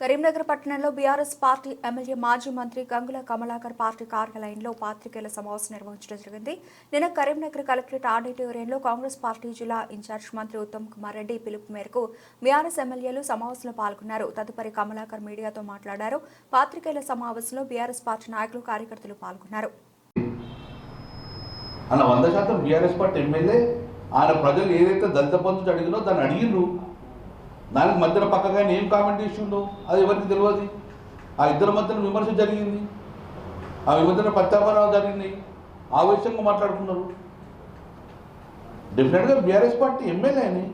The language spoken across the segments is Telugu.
కరీంనగర్ పట్టణంలో బీఆర్ఎస్ పార్టీ ఎమ్మెల్యే మాజీ మంత్రి గంగుల కమలాకర్ పార్టీ కార్యాలయంలో పాత్రికేయుల సమావేశం నిర్వహించడం జరిగింది. నిన్న కరీంనగర్ కలెక్టరేట్ ఆడిటోరియంలో కాంగ్రెస్ పార్టీ జిల్లా ఇన్ఛార్జ్ మంత్రి ఉత్తమ్ కుమార్ రెడ్డి పిలుపు మేరకు బీఆర్ఎస్ ఎమ్మెల్యేలు సమావేశంలో పాల్గొన్నారు. తదుపరి కమలాకర్ మీడియాతో మాట్లాడారు. పాత్రికేయుల సమావేశంలో బీఆర్ఎస్ పార్టీ నాయకులు కార్యకర్తలు పాల్గొన్నారు. అలా వంద శాతం బీఆర్ఎస్ పార్టీ ఎమ్మెల్యే. ఆయన ప్రజలు ఏదైతే దళిత బంధు అడిగినో దాన్ని అడిగిండ్రు దానికి మధ్యన పక్కగా ఆయన ఏం కామెంట్ ఇచ్చిండో అది ఎవరికి తెలియదు. ఆ ఇద్దరి మధ్యన విమర్శ జరిగింది. ఆ విమర్శన ప్రత్యాపరాలు జరిగినాయి ఆవేశంగా మాట్లాడుకున్నారు డెఫినెట్గా బీఆర్ఎస్ పార్టీ ఎమ్మెల్యే అని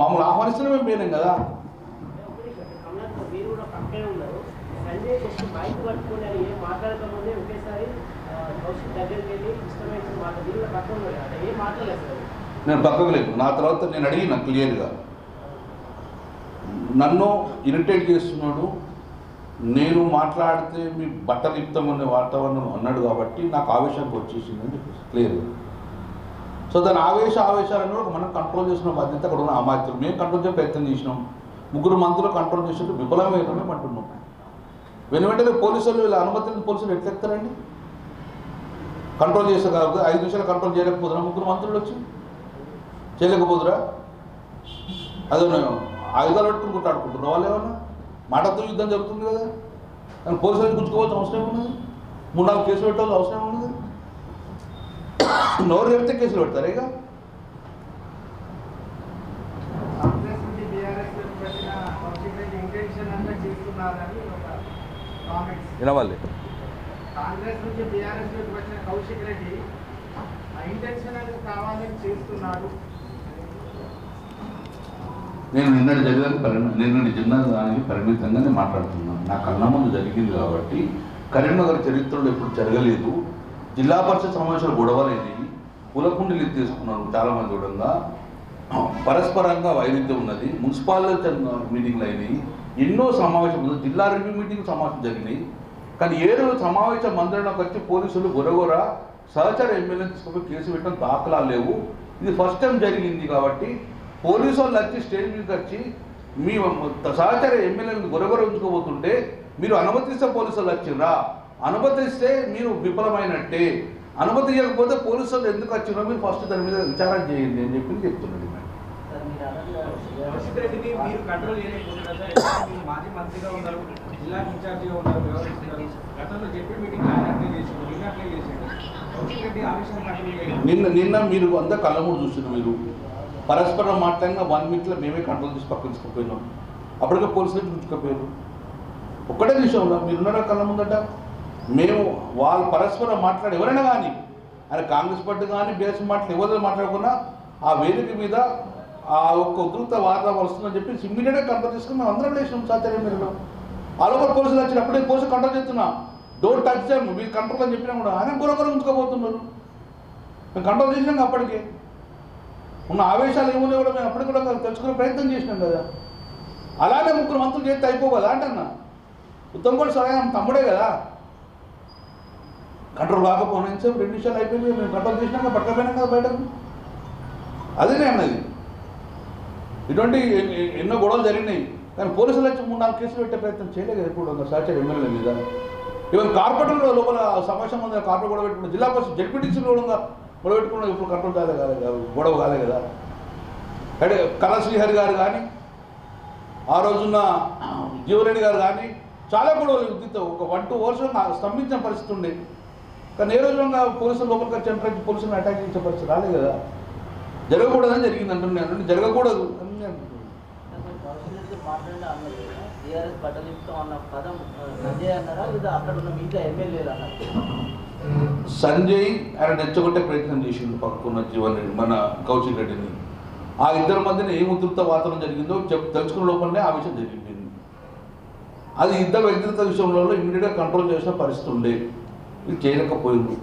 మమ్మల్ని ఆహ్వానిస్తూనే మేము పోయినాం కదా. కమలాకర్ మాట్లాడకముందే ఒకేసారి దగ్గరికి వెళ్ళి ఇష్టమైన మాట మీరు పక్కన ఉన్నారు. మాట్లాడలేదు నేను పక్కకు లేదు నా తర్వాత నేను అడిగిన క్లియర్గా నన్ను ఇరిటేట్ చేస్తున్నాడు. నేను మాట్లాడితే మీ బట్టలు ఇప్తామనే వాతావరణం అన్నాడు కాబట్టి నాకు ఆవేశానికి వచ్చేసింది చెప్పేసి క్లియర్గా సో దాని ఆవేశ ఆవేశాలను మనం కంట్రోల్ చేసిన బాధ్యత అక్కడ ఉన్న అమాత్యులు మేము కంట్రోల్ చేసే ప్రయత్నం చేసినాం. ముగ్గురు మంత్రులు కంట్రోల్ చేసినట్టు విఫలమైనమే అంటున్నాం. వెను వెంటనే పోలీసులు వీళ్ళ అనుమతిని పోలీసులు ఎట్లా కంట్రోల్ చేసే కాదు ఐదు నిమిషాలు కంట్రోల్ చేయలేకపోతున్నా ముగ్గురు మంత్రులు వచ్చి చేయలేకపోదురా అదే నేను ఆయుధాలు పెట్టుకుని కొట్టాడుకుంటున్నా వాళ్ళు ఏమన్నా? మాటతో యుద్ధం జరుగుతుంది కదా. కానీ పోలీసులు గుంజుకోవాల్సిన అవసరం ఉన్నది మూడు నాలుగు కేసులు పెట్టాల్సిన అవసరం ఉన్నది నోరు చెప్తే కేసులు పెడతారు ఇక? వినవాలి కాంగ్రెస్ నుంచి బీఆర్ఎస్ వచ్చిన కౌశిక్ రెడ్డి ఆ ఇంటెన్షన్ అనేది కావాలని చేస్తున్నాడు. నేను నిన్నటి జరిగిన పరిణ నిన్నటి చిన్న దానికి పరిమితంగానే మాట్లాడుతున్నాను. నా కళ్ళ ముందు జరిగింది కాబట్టి కరీంనగర్ చరిత్రలో ఎప్పుడు జరగలేదు. జిల్లా పరిషత్ సమావేశాలు గొడవలేని కులకుండీలు ఎత్తేసుకున్నారు చాలామంది చూడంగా. పరస్పరంగా వైవిధ్యం ఉన్నది. మున్సిపాలిటీ మీటింగ్లు అయినాయి. ఎన్నో సమావేశం ఉంది జిల్లా రివ్యూ మీటింగ్ సమావేశం జరిగినాయి. కానీ ఏడు సమావేశ మందిరంలోకి వచ్చి పోలీసులు గొరగొర సహచర ఎమ్మెల్యే తీసుకుపోయి కేసు పెట్టడం దాఖలాలు లేవు. ఇది ఫస్ట్ టైం జరిగింది కాబట్టి పోలీసు వాళ్ళు వచ్చి స్టేజ్ మీదకి వచ్చి మీ సహచర ఎమ్మెల్యేలను గొరగొర ఉంచుకోబోతుంటే మీరు అనుమతిస్తే పోలీసు వాళ్ళు వచ్చిర్రా? అనుమతిస్తే మీరు విఫలమైనట్టే. అనుమతి ఇవ్వకపోతే పోలీసు వాళ్ళు ఎందుకు వచ్చిరో మీరు ఫస్ట్ దాని మీద విచారణ చేయండి అని చెప్పి చెప్తున్నాడు నిన్న నిన్న నిన్న మీరు అంత కళ్ళమూడు చూసిన మీరు. పరస్పరం మాట్లాడిన వన్ వీక్లో మేమే కంట్రోల్ చేసి పక్కన అప్పటికే పోలీసులు ఉంచుకుపోయారు ఒక్కటే విషయంలో మీరున్నారా కళ్ళ ముందట? మేము వాళ్ళు పరస్పరం మాట్లాడి ఎవరైనా కానీ ఆయన కాంగ్రెస్ పార్టీ కానీ బీఎస్ మాటలు ఎవరు మాట్లాడుకున్నా ఆ వేదిక మీద ఆ ఒక్క ఉధృత వాతావరణం వస్తుందని చెప్పి ఇమ్మీడియట్గా కంట్రోల్ చేసుకుని మేము అందరం లేచినాం సాధ్యం మీరు ఆలోపల పోలీసులు వచ్చిన అప్పుడే పోలీసులు కంట్రోల్ చేస్తున్నా. డోర్ టచ్ చేయం మీరు కంట్రోల్ అని చెప్పినా కూడా ఆయన గురగుర ఉంచుకోబోతున్నారు మేము కంట్రోల్ చేసినాం అప్పటికే. ఉన్న ఆవేశాలు ఏమున్నాయి కూడా మేము అప్పుడు కూడా తెలుసుకునే ప్రయత్నం చేసినాం కదా. అలానే ముగ్గురు మంత్రులు చేస్తే అయిపో కదా అంటన్నా? ఉత్తమ్ కూడా సరైన తమ్ముడే కదా. కంట్రోల్ కాకపోయినా సేపు రెండు నిమిషాలు అయిపోయింది మేము కంట్రోల్ చేసినాక పట్టుకపోయినాం కదా బయటకు. అదే అన్నది. ఇటువంటి ఎన్నో గొడవలు జరిగినాయి. కానీ పోలీసులు వచ్చి మూడు నాలుగు కేసులు పెట్టే ప్రయత్నం చేయలేదు ఎప్పుడు. ఒక సహచర ఎమ్మెల్యే మీద. ఈవెన్ కార్పొరేటర్ లోపల సమావేశం ఉంది కార్పొరేట్ గొడవ పెట్టుకున్న జిల్లా పరిషత్ జడ్పీటీసీలు కూడా గొడవ పెట్టుకున్న ఇప్పుడు కంట్రోల్ కాలే కాలే కాదు గొడవ కాలే కదా. అంటే కళశ్రీహరి గారు కానీ ఆ రోజున్న జీవరెడ్డి గారు కానీ చాలా గొడవలు ఉద్దితో ఒక వన్ టూ అవర్స్ స్తంభించిన పరిస్థితి ఉండే. కానీ ఏ రోజున పోలీసులు లోపలికి వచ్చి ఎంటర్ పోలీసులను అటాక్ చేసే పరిస్థితి రాలే కదా. జరగకూడదని జరిగింది అంటున్నాను జరగకూడదు. అని నేను అంటున్నాను. సంజయ్ ఆయన నెచ్చగొట్టే ప్రయత్నం చేసిండు పక్కన జీవన్ రెడ్డి మన కౌశిక్ రెడ్డిని. ఆ ఇద్దరి మధ్యన ఏ ఉధృత వాతావరణం జరిగిందో చెప్ తెలుసుకున్న లోపలనే ఆ విషయం జరిగింది. అది ఇద్దరు వ్యక్తిగత విషయంలో ఇమీడియట్గా కంట్రోల్ చేసిన పరిస్థితి ఉండే. ఇది చేయలేకపోయింది.